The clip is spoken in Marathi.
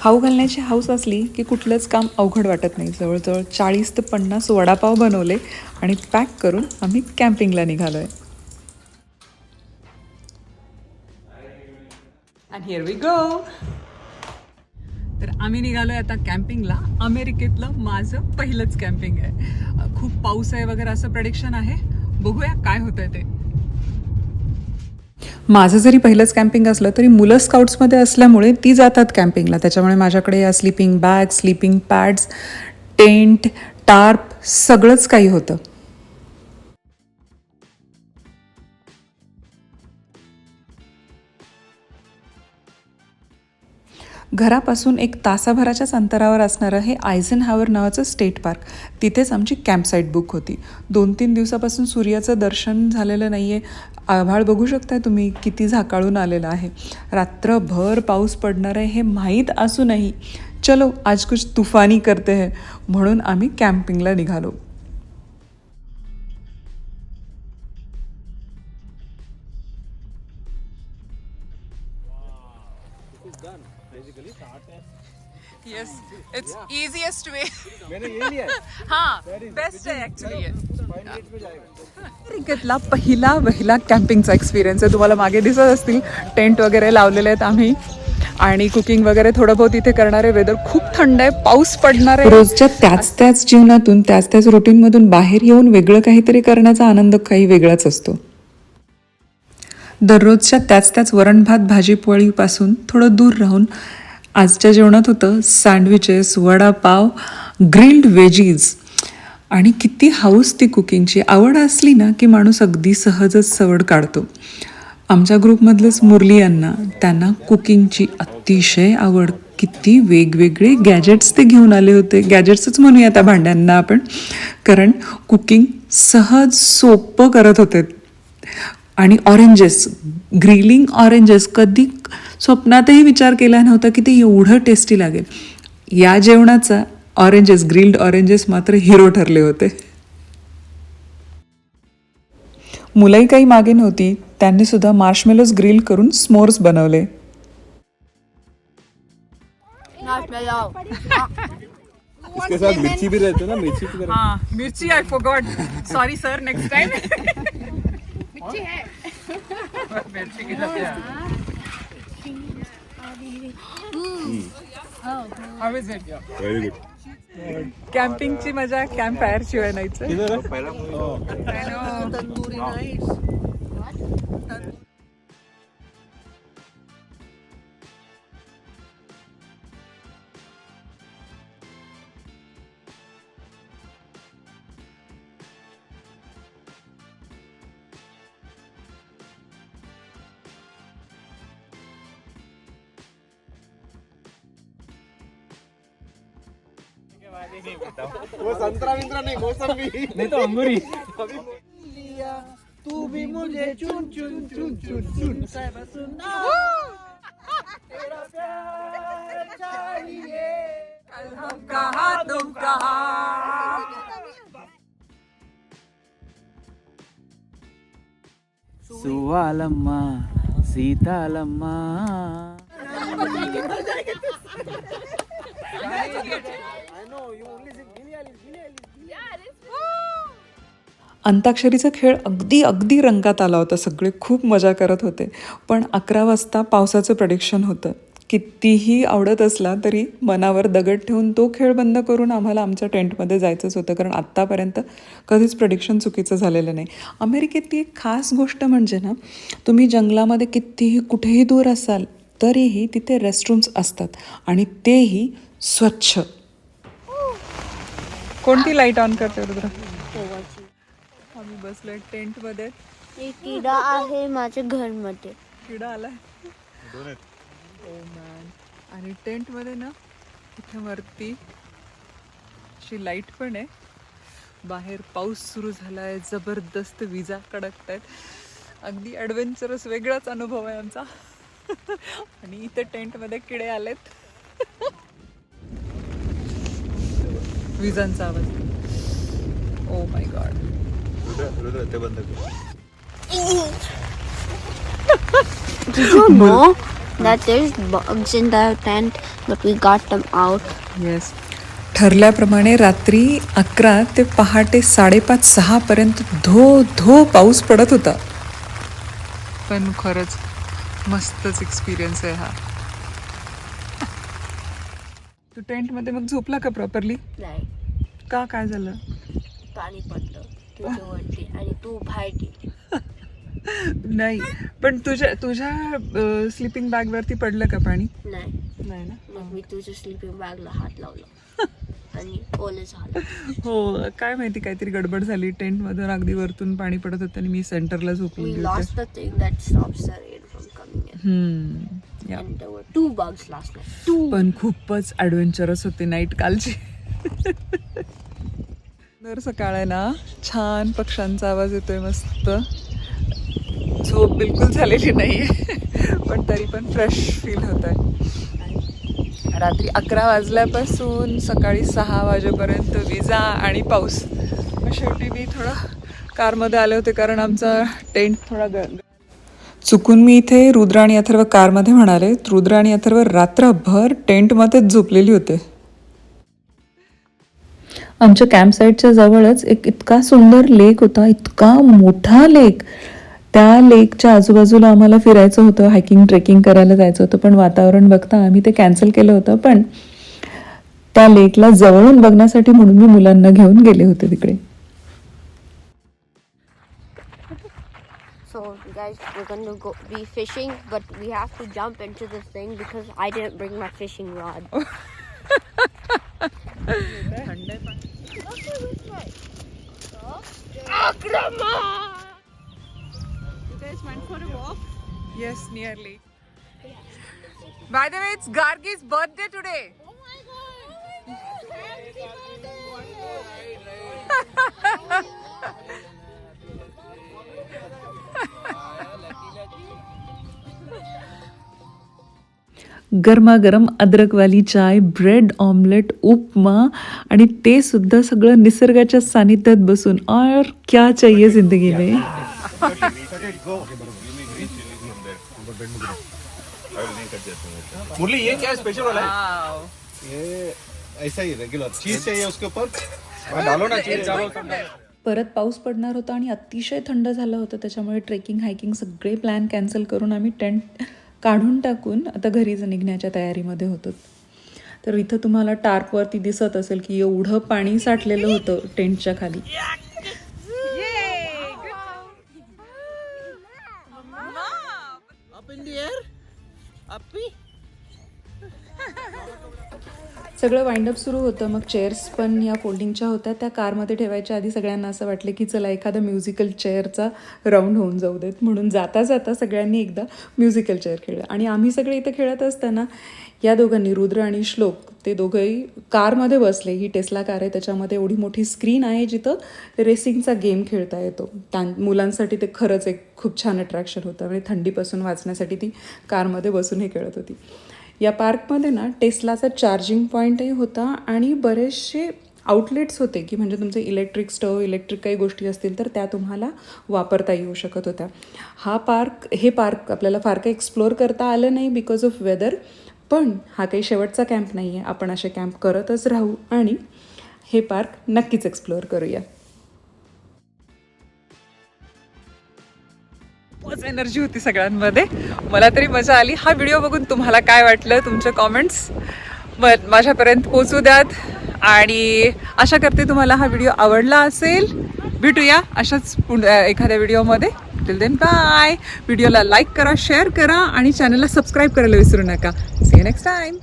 खाऊ घालण्याची हौस असली की कुठलंच काम अवघड वाटत नाही. जवळजवळ चाळीस ते पन्नास वडापाव बनवले आणि पॅक करून आम्ही कॅम्पिंगला निघालो आहे अँड हिअर वी गो तर आम्ही निघालो आहे आता कॅम्पिंगला. अमेरिकेतलं माझं पहिलंच कॅम्पिंग आहे. खूप पाऊस आहे वगैरे असं प्रेडिक्शन आहे. बघूया काय होतंय ते. माझं जरी पहिलंच कॅम्पिंग असलं तरी मुलं स्काउट्समध्ये असल्यामुळे ती जातात कॅम्पिंगला त्याच्यामुळे माझ्याकडे या sleeping bag sleeping pads tent tarp सगळंच काही होतं. घरापासून एक तासाभराच्याच अंतरावर असणारं हे आयझन हावर नावाचं स्टेट पार्क. तिथेच आमची कॅम्पसाईट बुक होती. दोन तीन दिवसापासून सूर्याचं दर्शन झालेलं नाही आहे आभाळ बघू शकताय तुम्ही किती झाकाळून आलेलं आहे. रात्रभर पाऊस पडणार आहे हे माहीत असूनही. चलो आज कुछ तुफानी करते है. म्हणून आम्ही कॅम्पिंगला निघालो. येस इट्स इझिएस्ट वे हाँ। बेस्ट आहे ऍक्च्युली पहिला पहिला कॅम्पिंगचा एक्सपिरियन्स आहे. तुम्हाला मागे दिसत असतील टेंट वगैरे लावलेले आहेत आम्ही. आणि कुकिंग वगैरे थोडं बहुत इथे करणारे वेदर खूप थंड आहे पाऊस पडणार आहे. रोजच्या त्याच त्याच जीवनातून त्याच त्याच रुटीनमधून बाहेर येऊन वेगळं काहीतरी करण्याचा आनंद काही वेगळाच असतो. दररोजच्या त्याच त्याच वरण भात थोडं दूर राहून आजच्या जेवणात होतं सँडविचेस वडापाव ग्रिल्ड वेजीज आणि किती हाऊस ती कुकिंगची आवड असली ना की माणूस अगदी सहजच सवड काढतो. आमच्या ग्रुपमधलेच मुरली यांना त्यांना कुकिंगची अतिशय आवड. किती वेगवेगळे गॅजेट्स ते घेऊन आले होते. गॅजेट्सच म्हणूया त्या भांड्यांना आपण. कारण कुकिंग सहज सोपं करत होते. आणि ऑरेंजेस ग्रिलिंग ऑरेंजेस कधी स्वप्नातही विचार केला नव्हता की ते एवढं टेस्टी लागेल. या जेवणाचा ऑरेंजेस ग्रिल्ड ऑरेंजेस मात्र हिरो ठरले होते. मुलंही काही मागे नव्हती त्यांनी सुद्धा मार्शमेलोज ग्रिल करून स्मोर्स बनवले. इसके साथ मिर्ची भी रहती ना मिर्ची की तरह हाँ मिर्ची I forgot sorry sir next time very good कॅम्पिंगची मजा कॅम्प फायर शिवाय नाहीच. वो संतरा विंतरा नहीं मौसमी नहीं तो अंगूरी तू भी मुझे चुन चुन चुन चुन चुन सुना तेरा प्यार चाहिए कहा तुम कहा సువాలమ్మ సీతాలమ్మ अंताक्षरीचा खेळ अगदी अगदी रंगात आला होता. सगळे खूप मजा करत होते. पण अकरा वाजता पावसाचं प्रडिक्शन होतं. कितीही आवडत असला तरी मनावर दगड ठेवून तो खेळ बंद करून आम्हाला आमच्या टेंटमध्ये जायचंच होतं. कारण आत्तापर्यंत कधीच प्रडिक्शन चुकीचं झालेलं नाही. अमेरिकेतली एक खास गोष्ट म्हणजे ना तुम्ही जंगलामध्ये कितीही कुठेही दूर असाल तरीही तिथे रेस्टरूम्स असतात. आणि तेही स्वच्छ. कोणती लाइट ऑन करते रुद्र? बसलोय टेंटमध्ये एक किडा आहे माझ्या घरमध्ये. किडा आलाय. ओ मॅन आणि टेंटमध्ये ना इथे वरती अशी लाइट पण आहे. बाहेर पाऊस सुरू झालाय जबरदस्त विजा कडकत आहेत अगदी ॲडव्हेंचरस वेगळाच अनुभव आहे आमचा. आणि इथे टेंटमध्ये किडे आलेत. विजांचा आवाज. ओ माय गॉड ते बंद कर तुझं no that there's bugs in the tent, but we got them out. Yes ठरल्याप्रमाणे रात्री अकरा ते पहाटे साडेपाच सहापर्यंत धो धो पाऊस पडत होता. पण खरंच मस्तच एक्सपिरियन्स आहे हा. तू टेंटमध्ये मग झोपला का प्रॉपरली नाही. का काय झालं? पाणी पडलं तुझ्यावरती आणि तू बाहेर गेली नाही पण तुझ्या तुझ्या स्लिपिंग बॅगवरती पडलं का पाणी? नाही. नाही ना? मग मी तुझ्या स्लीपिंग बॅगला हात लावला. आणि ओले झालं. हो काय माहिती काहीतरी गडबड झाली. टेंट मधून अगदी वरतून पाणी पडत होतं आणि मी सेंटरला झोपली होते lost the thing that stops the rain from coming in. हम्म, yeah. and there were two bugs last night. Two. पण खूपच ॲडव्हेंचरस होती नाईट कालची. दर सकाळ आहे ना छान पक्ष्यांचा आवाज येतोय मस्त. झोप बिलकुल झालेली नाही पण तरी पण फ्रेश फील होत आहे रात्री अकरा वाजल्यापासून सकाळी सहा वाजेपर्यंत विजा आणि पाऊस. मग शेवटी मी थोडं कारमध्ये आले होते कारण आमचा टेंट थोडा ग चुकून मी इथे रुद्र आणि अथर्व कारमध्ये म्हणाले. रुद्र आणि अथर्व रात्रभर टेंटमध्येच झोपलेली होते. आमच्या कॅम्पसाईटच्या जवळच एक इतका सुंदर लेक होता इतका मोठा लेक त्या लेकच्या आजूबाजूला आम्हाला फिरायचं होतं हायकिंग ट्रेकिंग करायला जायचं होतं पण वातावरण बघता आम्ही ते कॅन्सल केलं होतं पण त्या लेकला जवळून बघण्यासाठी म्हणून मी मुलांना घेऊन गेले होते तिकडे. So guys we're gonna go be fishing but we have to jump into this thing because i didn't bring my fishing rod. You guys went for a walk? Yes, nearly. By the way, it's Gargi's birthday today. Oh my god! Oh my god. Happy birthday! गरमागरम अद्रकवाली चाय ब्रेड ऑमलेट उपमा आणि ते सुद्धा सगळं निसर्गाच्या सानिध्यात बसून. और क्या चाहिए जिंदगी में? मुरली ये क्या स्पेशल वाला है? ये ऐसा ही रेगुलर चीज चाहिए उसके ऊपर? डालो ना चीज डालो। परत पाऊस पडणार होता आणि अतिशय थंड झालं होतं त्याच्यामुळे ट्रेकिंग हायकिंग सगळे प्लॅन कॅन्सल करून आम्ही टेंट काढून टाकून आता घरी निघण्याच्या तयारीमध्ये होतो तर इथं तुम्हाला टार्पवरती दिसत असेल की एवढं पाणी साठलेलं होतं टेंटच्या खाली Up in the air. Uppy. सगळं वाइंडअप सुरू होतं. मग चेअर्स पण या फोल्डिंगच्या होत्या. त्या कारमध्ये ठेवायच्या आधी सगळ्यांना असं वाटलं की चला एखादा म्युझिकल चेअरचा राऊंड होऊन जाऊ देत. म्हणून जाता जाता सगळ्यांनी एकदा म्युझिकल चेअर खेळलं. आणि आम्ही सगळे इथं खेळत असताना या दोघांनी रुद्र आणि श्लोक ते दोघंही कारमध्ये बसले. ही टेस्ला कार आहे. त्याच्यामध्ये एवढी मोठी स्क्रीन आहे जिथं रेसिंगचा गेम खेळता येतो. त्या मुलांसाठी ते खरंच एक खूप छान अट्रॅक्शन होतं. म्हणजे थंडीपासून वाचण्यासाठी ती कारमध्ये बसून हे खेळत होती. या पार्कमध्ये ना टेस्लाचा चार्जिंग पॉईंटही होता आणि बरेचसे आउटलेट्स होते की म्हणजे तुमचे इलेक्ट्रिक स्टव इलेक्ट्रिक काही गोष्टी असतील तर त्या तुम्हाला वापरता येऊ शकत होत्या. हा पार्क हे पार्क आपल्याला फार काही एक्सप्लोअर करता आलं नाही बिकॉज ऑफ वेदर पण हा काही शेवटचा कॅम्प नाही आहे आपण असे कॅम्प करतच राहू आणि हे पार्क नक्कीच एक्सप्लोअर करूया. खूपच एनर्जी होती सगळ्यांमध्ये. मला तरी मजा आली. हा व्हिडिओ बघून तुम्हाला काय वाटलं? तुमचे कॉमेंट्स म- माझ्यापर्यंत पोचू द्यात. आणि आशा करते तुम्हाला हा व्हिडिओ आवडला असेल. भेटूया अशाच पुढ एखाद्या व्हिडिओमध्ये टिल देन बाय व्हिडिओला लाईक करा शेअर करा आणि चॅनलला सबस्क्राईब करायला विसरू नका. C next time